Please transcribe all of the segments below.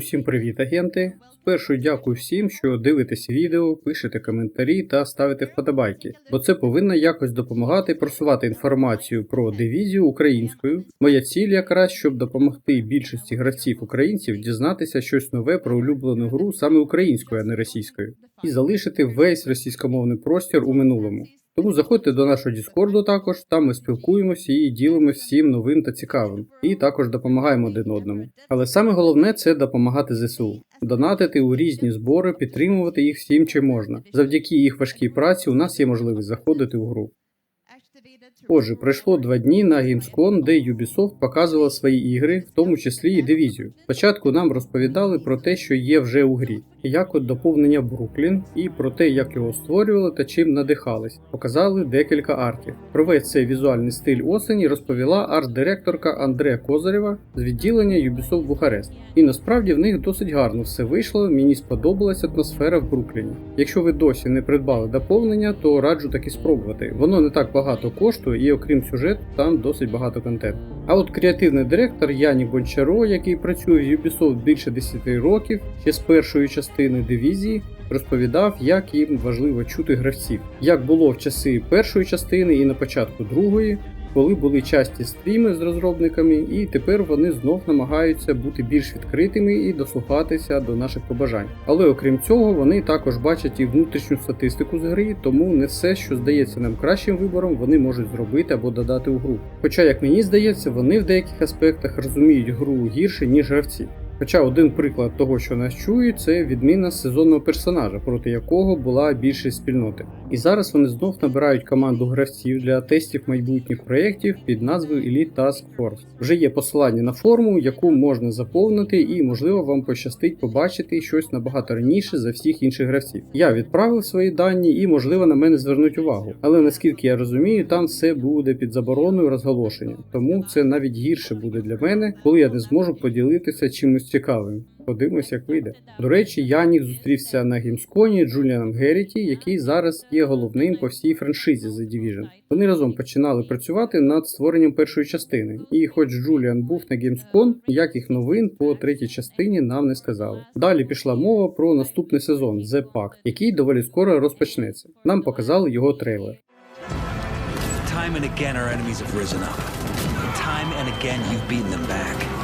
Усім привіт, агенти! Спершу дякую всім, що дивитесь відео, пишете коментарі та ставите вподобайки, бо це повинно якось допомагати просувати інформацію про дивізію українською. Моя ціль якраз, щоб допомогти більшості гравців українців дізнатися щось нове про улюблену гру саме українською, а не російською, і залишити весь російськомовний простір у минулому. Тому заходьте до нашого Діскорду також, там ми спілкуємося і ділимося всім новим та цікавим, і також допомагаємо один одному. Але саме головне це допомагати ЗСУ, донатити у різні збори, підтримувати їх всім чим можна. Завдяки їх важкій праці у нас є можливість заходити в гру. Отже, пройшло два дні на Gamescom, де Ubisoft показувала свої ігри, в тому числі і дивізію. Спочатку нам розповідали про те, що є вже у грі, як от доповнення Бруклін, і про те, як його створювали та чим надихались. Показали декілька артів. Про весь цей візуальний стиль осені розповіла арт-директорка Андрея Козарєва з відділення Ubisoft Бухарест. І насправді в них досить гарно все вийшло. Мені сподобалась атмосфера в Брукліні. Якщо ви досі не придбали доповнення, то раджу таки спробувати. Воно не так багато коштує, і окрім сюжету, там досить багато контенту. А от креативний директор Яні Бончаро, який працює в Ubisoft більше 10 років, ще з першої частини дивізії, розповідав, як їм важливо чути гравців, як було в часи першої частини і на початку другої. Коли були часті стріми з розробниками, і тепер вони знов намагаються бути більш відкритими і дослухатися до наших побажань. Але окрім цього, вони також бачать і внутрішню статистику з гри, тому не все, що здається нам кращим вибором, вони можуть зробити або додати у гру. Хоча, як мені здається, вони в деяких аспектах розуміють гру гірше, ніж гравці. Хоча один приклад того, що нас чують, це відміна сезонного персонажа, проти якого була більшість спільноти. І зараз вони знов набирають команду гравців для тестів майбутніх проєктів під назвою Elite Task Force. Вже є посилання на форму, яку можна заповнити, і можливо вам пощастить побачити щось набагато раніше за всіх інших гравців. Я відправив свої дані і, можливо, на мене звернуть увагу. Але наскільки я розумію, там все буде під забороною розголошення, тому це навіть гірше буде для мене, коли я не зможу поділитися чимось цікавим. Подивимось, як вийде. До речі, Янік зустрівся на геймсконі з Джуліаном Геріті, який зараз є головним по всій франшизі The Division. Вони разом починали працювати над створенням першої частини. І хоч Джуліан був на Gamescom, ніяких новин по третій частині нам не сказали. Далі пішла мова про наступний сезон The Pact, який доволі скоро розпочнеться. Нам показали його трейлер. Time and again, our enemies have risen up. Time and again, you've beaten them back.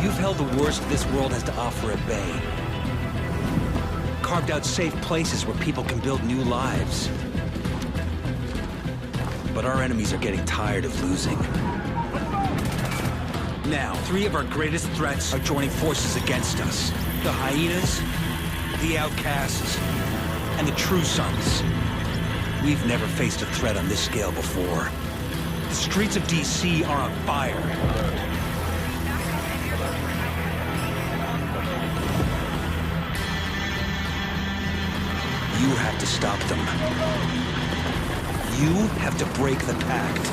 You've held the worst this world has to offer at bay. Carved out safe places where people can build new lives. But our enemies are getting tired of losing. Now, three of our greatest threats are joining forces against us the hyenas, the outcasts, and the true sons. We've never faced a threat on this scale before. The streets of DC are on fire. Have to stop them. You have to break the pact.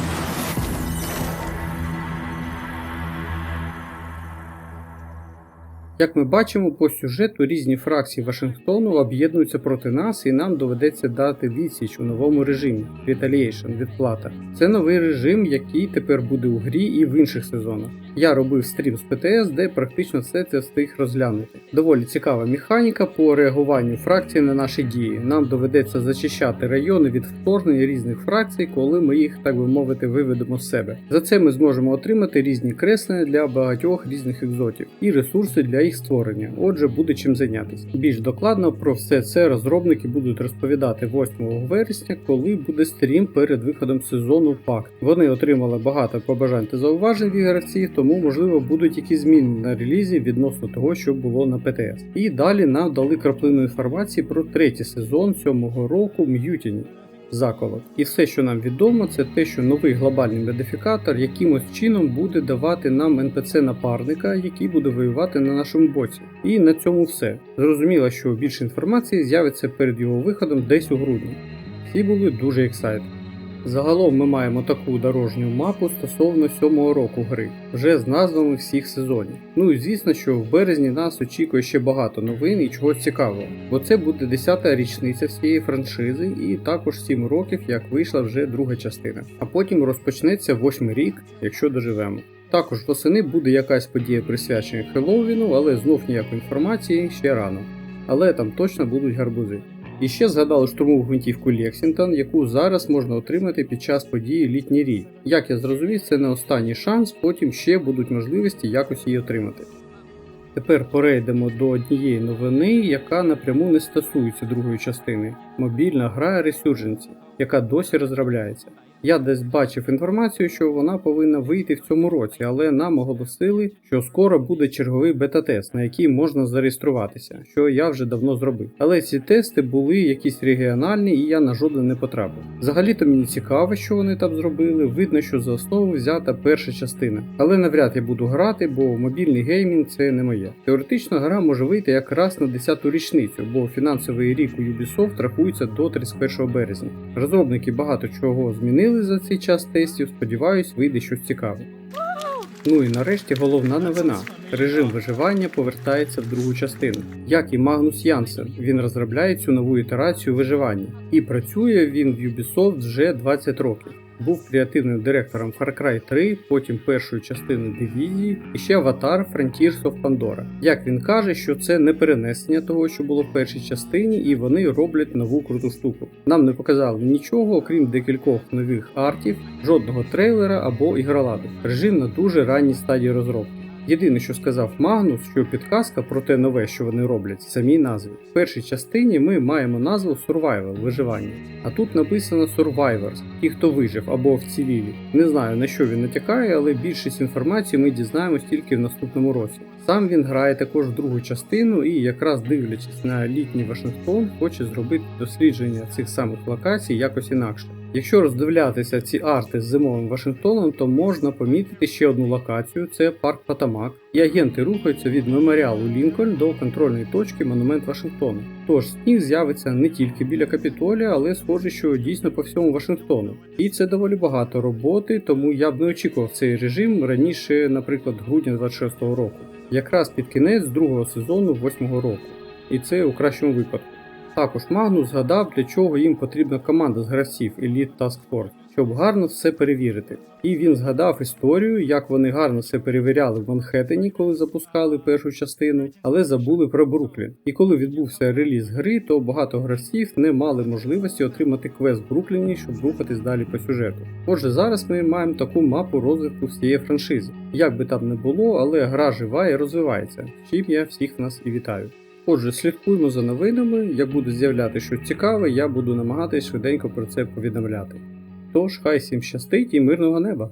Як ми бачимо по сюжету, різні фракції Вашингтону об'єднуються проти нас, і нам доведеться дати відсіч у новому режимі Retaliation, відплата. Це новий режим, який тепер буде у грі і в інших сезонах. Я робив стрім з ПТС, де практично все це встиг розглянути. Доволі цікава механіка по реагуванню фракцій на наші дії. Нам доведеться зачищати райони від вторгнення різних фракцій, коли ми їх, так би мовити, виведемо з себе. За це ми зможемо отримати різні креслення для багатьох різних екзотів і ресурси для їх створення. Отже, буде чим зайнятися. Більш докладно про все це розробники будуть розповідати 8 вересня, коли буде стрім перед виходом сезону Пакт. Вони отримали багато побажань та зауважень від гравців, тому можливо будуть якісь зміни на релізі відносно того, що було на ПТС. І далі нам дали краплину інформації про третій сезон сьомого року М'ютіні. Заколот. І все, що нам відомо, це те, що новий глобальний модифікатор якимось чином буде давати нам НПЦ-напарника, який буде воювати на нашому боці. І на цьому все. Зрозуміло, що більше інформації з'явиться перед його виходом десь у грудні. Всі були дуже ексайт. Загалом ми маємо таку дорожню мапу стосовно сьомого року гри, вже з назвами всіх сезонів. Ну і звісно, що в березні нас очікує ще багато новин і чогось цікавого, бо це буде 10-та річниця всієї франшизи, і також 7 років, як вийшла вже друга частина. А потім розпочнеться восьмий рік, якщо доживемо. Також восени буде якась подія присвячена Хеллоуіну, але знов ніякої інформації ще рано. Але там точно будуть гарбузи. І ще згадали штурмову гвинтівку Лексінгтон, яку зараз можна отримати під час події Літній рій. Як я зрозумів, це не останній шанс, потім ще будуть можливості якось її отримати. Тепер перейдемо до однієї новини, яка напряму не стосується другої частини мобільна гра Resurgency, яка досі розробляється. Я десь бачив інформацію, що вона повинна вийти в цьому році, але нам оголосили, що скоро буде черговий бета-тест, на який можна зареєструватися, що я вже давно зробив. Але ці тести були якісь регіональні, і я на жоден не потрапив. Взагалі-то мені цікаво, що вони там зробили. Видно, що за основу взята перша частина. Але навряд я буду грати, бо мобільний геймінг це не моє. Теоретично гра може вийти якраз на 10-ту річницю, бо фінансовий рік у Ubisoft рахується до 31 березня. Розробники багато чого змінили за цей час тестів. Сподіваюсь, вийде щось цікаве. Ну і нарешті головна новина. Режим виживання повертається в другу частину. Як і Магнус Янсен, він розробляє цю нову ітерацію виживання. І працює він в Ubisoft вже 20 років. Був креативним директором Far Cry 3, потім першої частини дивізії і ще аватар Frontiers of Pandora. Як він каже, що це не перенесення того, що було в першій частині, і вони роблять нову круту штуку. Нам не показали нічого, окрім декількох нових артів, жодного трейлера або ігроладу. Режим на дуже ранній стадії розробки. Єдине, що сказав Магнус, що підказка про те нове, що вони роблять, в самій назві. В першій частині ми маємо назву Survival виживання, а тут написано Survivors, ті, хто вижив або вцілілі. Не знаю на що він натякає, але більшість інформації ми дізнаємось тільки в наступному році. Сам він грає також в другу частину і, якраз дивлячись на літній Вашингтон, хоче зробити дослідження цих самих локацій якось інакше. Якщо роздивлятися ці арти з зимовим Вашингтоном, то можна помітити ще одну локацію це парк Потамак, і агенти рухаються від меморіалу Лінкольн до контрольної точки Монумент Вашингтону. Тож сніг з'явиться не тільки біля Капітолія, але схоже, що дійсно по всьому Вашингтону. І це доволі багато роботи, тому я б не очікував цей режим раніше, наприклад, грудня 26-го року, якраз під кінець другого сезону 8-го року. І це у кращому випадку. Також Магнус згадав, для чого їм потрібна команда з гравців Elite Task Force, щоб гарно все перевірити. І він згадав історію, як вони гарно все перевіряли в Манхеттені, коли запускали першу частину, але забули про Бруклін. І коли відбувся реліз гри, то багато гравців не мали можливості отримати квест в Брукліні, щоб рухатись далі по сюжету. Отже, зараз ми маємо таку мапу розвитку всієї франшизи. Як би там не було, але гра жива і розвивається, чим я всіх нас і вітаю. Отже, слідкуємо за новинами. Як буде з'являти щось цікаве, я буду намагатись швиденько про це повідомляти. Тож, хай всім щастить і мирного неба!